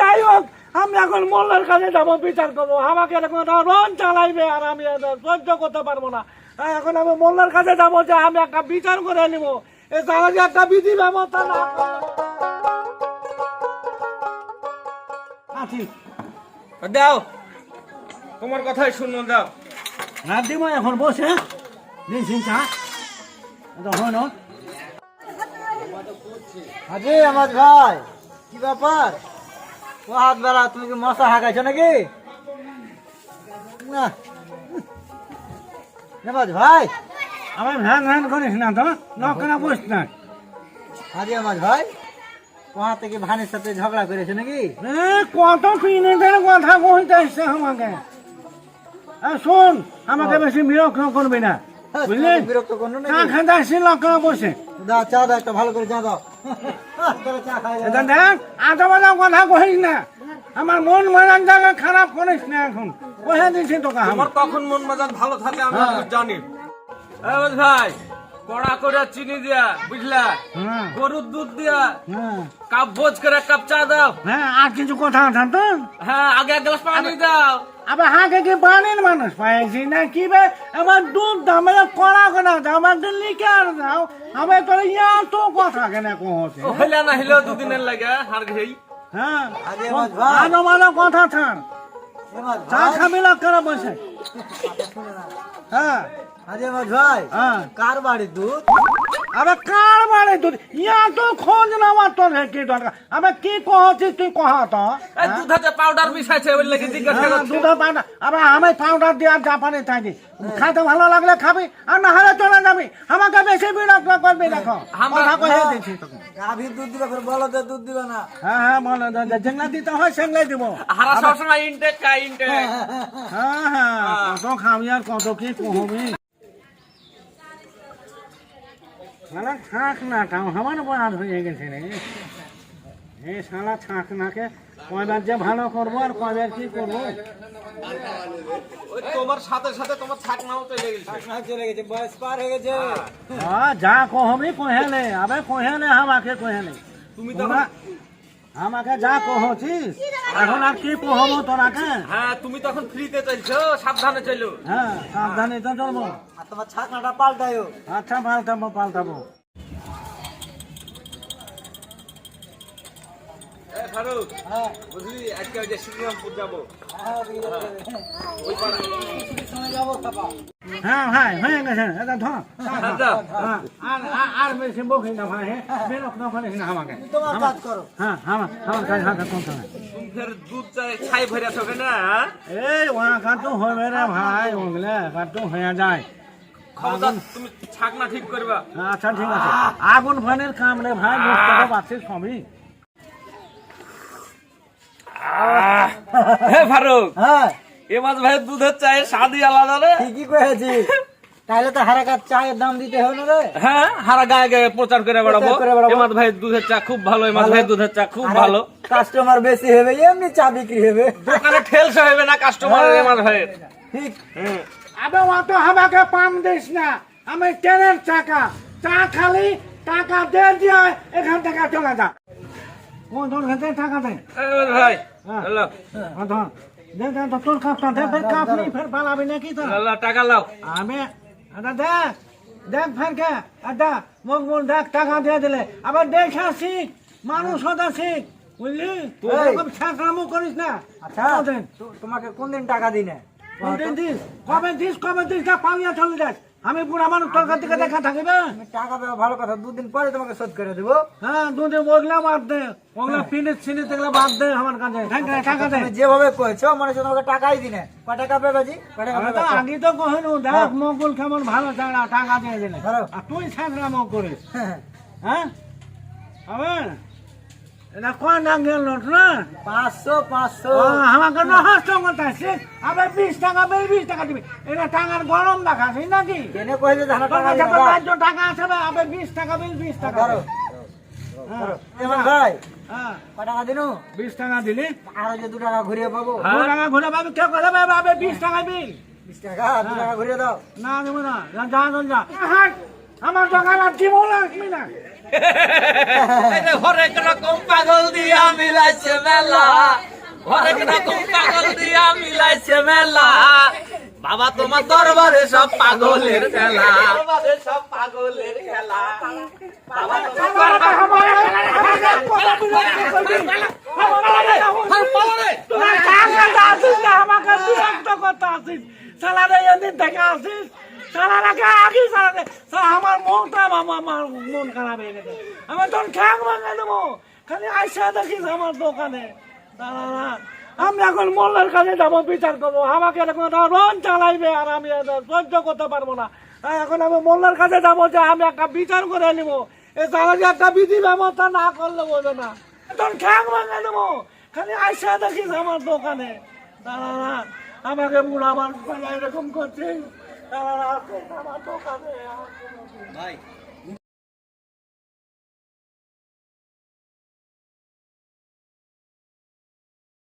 যাই হোক আমি এখন মোল্লার কাছে যাব বিচার করব। আমাকে এরকম রন চালাইবে আর আমি সহ্য করতে পারব না। হ্যাঁ, এখন আমি মোল্লার কাছে যাব যে আমি একটা বিচার করে নিব। এ তারা যে একটা বিধি ব্যবস্থা না আছি। দাও তোমার কথাই শুনুন দাও। রাত দিব এখন বসে। নিয়েছি চা। আমার ভাই কি ব্যাপার? হাত বেড়া তুমি কি মশা হাঁকাইছো নাকি? না। ভাই আমি ভ্যান ভ্যান করিস না তো? নকরা বস না। আজি আমার ভাই ওহা থেকে ভানের সাথে ঝগড়া করেছে নাকি? কত পিনেদের কথা কইতে আসছে আমাকে। শোন আমাকে বেশি বিরক্ত করবি না বুঝলি? বিরক্ত করল চা নাকি খেতে আসছি লকরা বসে। চা একটা ভালো করে চা দাও। আজা বাজা কথা কহিস না। আমার মন মজার জায়গা খারাপ করিস না এখন। কহে দিছি তোকে আমার তখন মন মেজাজ ভালো থাকে আমি হ্যাঁ। জানি। ভাই কড়া করে চিনি দিয়া বুঝলা? হ্যাঁ। গরুর দুধ দিয়া হ্যাঁ। কাপ ভোজ করে কাপ চা দাও। হ্যাঁ আর কিছু কথা আছে তো হ্যাঁ আগে এক গ্লাস পানি দাও। আবার হাঁকে কি বানের মানুষ পাইছি না? কি বে? আমার দুধ দাও মানে কড়া করে আমার তো লিকার দাও। আমার তো ইয়া তো কথা কেন কহছে? হইলা না হইলেও দুদিনের লাগে হার ঘেই। হ্যাঁ। আরে আমার কথা আমার চা খাবি না করে বসে। হ্যাঁ। ভাই হ্যাঁ। কার বাড়ি দুধ? আবে কার তুই ইয়া তো খোঁজ কি দরকার। আবে কি কহছিস তুই কহা তো? এই পাউডার মিশাইছে ওই লাগে জিজ্ঞাসা হ্যাঁ, দুধ পাউডার আবে আমি পাউডার দিয়ে আর জাপানে থাকি। খাইতে ভালো লাগলে খাবি আর না হলে চলে যাবি। আমাকে বেশি বিরক্ত করবি দেখো। কথা কয়ে দিচ্ছি তোকে। গাভীর দুধ দিবে ফের বলদের দুধ দিবে না। হ্যাঁ হ্যাঁ বলো দিতে হয় সেগুলাই দিব। হারা সবসময় ইনটেক খাই ইনটেক হ্যাঁ। হ্যাঁ। কত খাবি আর কত কি কহবি? শালা ছাঁক না তাও আমার বাদ হয়ে গেছে রে। এই শালা ছাঁক নাকে কয়বার যে ভালো করব আর কয়বার কি করব? ওই তোমার সাথে সাথে তোমার ছাক নাও চলে গেছে। চলে গেছে বয়স পার হয়ে গেছে। হ্যাঁ যা কহবি কহেলে আবে কহেলে আমাকে কহেলে। তুমি তো আমাকে যা কহছিস এখন আর কি কহবো তোরাকে? হ্যাঁ তুমি তখন ফ্রিতে চলছো সাবধানে চলো। হ্যাঁ সাবধানে তো চলবো। আর তোমার ছাকনাটা পাল্টায়ও আচ্ছা পাল্টাবো পাল্টাবো। এ ফারুক হ্যাঁ। বুঝলি আজকে ওই যে শ্রীরামপুর যাব। হ্যাঁ, ওই পাড়া। হ্যাঁ ভাই হয়ে গেছে। এটা ধর। হ্যাঁ, দাও। হ্যাঁ, আর আর- বেশি বকি না ভাই হ্যাঁ। বিরক্ত করিস না আমাকে। তোমার কাজ করো। হ্যাঁ আমার আমার কাছে হাতে দুধ চাই ছাই ভরে না হ্যাঁ? এই ওয়া কাটু হবে রে ভাই ওগুলো কাটু হয়ে যায়। তুমি ছাকনা ঠিক করবা? আচ্ছা ঠিক আছে। আগুন ফানের কাম রে ভাই বুঝতে তো পারছিস সবই হে ফারুক। হ্যাঁ। এ মাছ ভাই দুধের চাই স্বাদই আলাদা রে। ঠিকই কয়েছি। তাহলে তো হারাকার চায়ের দাম দিতে হবে না রে। হ্যাঁ হারা গায়ে গায়ে প্রচার করে বেড়াবো। এমাদ ভাই দুধের চা খুব ভালো এমাদ ভাই দুধের চা খুব ভালো। কাস্টমার বেশি হবে এমনি চা বিক্রি হবে। দোকানে ঠেলসে হবে না কাস্টমার হ্যাঁ। এমাদ ভাই ঠিক। আবে অত আমাকে পাম দিস না। আমি ট্রেনের চাকা। চা খালি টাকা দে দিয়ে এখান থেকে চলে যা। কাছে টাকা দে। এমাদ ভাই হ্যাঁ। ধর। দে দে তোর কাপটা দে ফের কাপ নি ফের পালাবি নাকি তো? টাকা লাও। আমি এটা দেখ দেখ ফের কে? এটা মুখ মুখ দেখ টাকা দিয়ে দিলে। আবার দেখা শিখ মানুষ হতা শিখ বুঝলি তুই। এরকম ছাত্রামো করিস না। আচ্ছা কতদিন? তোমাকে কোন দিন টাকা দিনে দিস? কবে দিস কবে দিস? যা পালিয়ে চলে যাস। আমি বুড়া মানুষ তোর কাছ থেকে দেখা থাকিবে? তুমি টাকা দেওয়া ভালো কথা দুদিন পরে তোমাকে শোধ করে দেবো। হ্যাঁ দুধে বললে বাদ দে ওগুলো ফিনিশ ফিনিশ এগুলো বাদ দে আমার কাছে। টাকা দে, টাকা দে। যেভাবে কয়েছো মনে হচ্ছে তোমাকে টাকাই দিনে। ক টাকা পেবে জি আগে তো কহিনু দেখ মকুল কেমন ভালো চাড়া টাকা দিয়ে দিলে। আর তুই ছাত্রামো করিস। হ্যাঁ, হ্যাঁ। এটা কয় না গেল নোট না? পাঁচশো পাঁচশো। আমাকে নহস্ত করতেছে আবার বিশ টাকা বের বিশ টাকা দিবি। এটা টাকার গরম দেখাছিস নাকি? কেনে কয়েছে ধান টাকা। রাজ্য টাকা আছে আবার বিশ টাকা বিল বিশ টাকা ধরো। হ্যাঁ, এবার ভাই হ্যাঁ, টাকা দিনু? বিশ টাকা দিলি? আরও যে দু টাকা ঘুরিয়ে পাবো। দু টাকা ঘুরে পাবি কেউ করে পাবে আবার বিশ টাকা বিল বিশ টাকা দু টাকা ঘুরিয়ে দাও। না দেবো না। যা যা যা, যা আমার দোকান আর দিব লাগবি না বাবা তোমার দরবারে সব পাগলের খেলা। সব পাগলের খেলা আমাকে আসিস, আমার মনটা আমার আমার মন খারাপ হয়ে গেছে। আমি তোর ঠ্যাং ভাঙে দেবো। খালি আইসা দেখিস আমার দোকানে। শালারা, আমি এখন মোল্লার কাছে যাব বিচার করব। আমাকে এরকম রন চালাইবে আর আমি সহ্য করতে পারব না। এখন আমি মোল্লার কাছে যাব যে আমি একটা বিচার করে নিব। এই তারা যে একটা বিধি ব্যবস্থা না করলে বোঝো না। তোর ঠ্যাং ভাঙে দেবো। খালি আইসা দেখিস আমার দোকানে দাঁড়া আমাকে বুড়া আমার এরকম করছে। দাঁড়া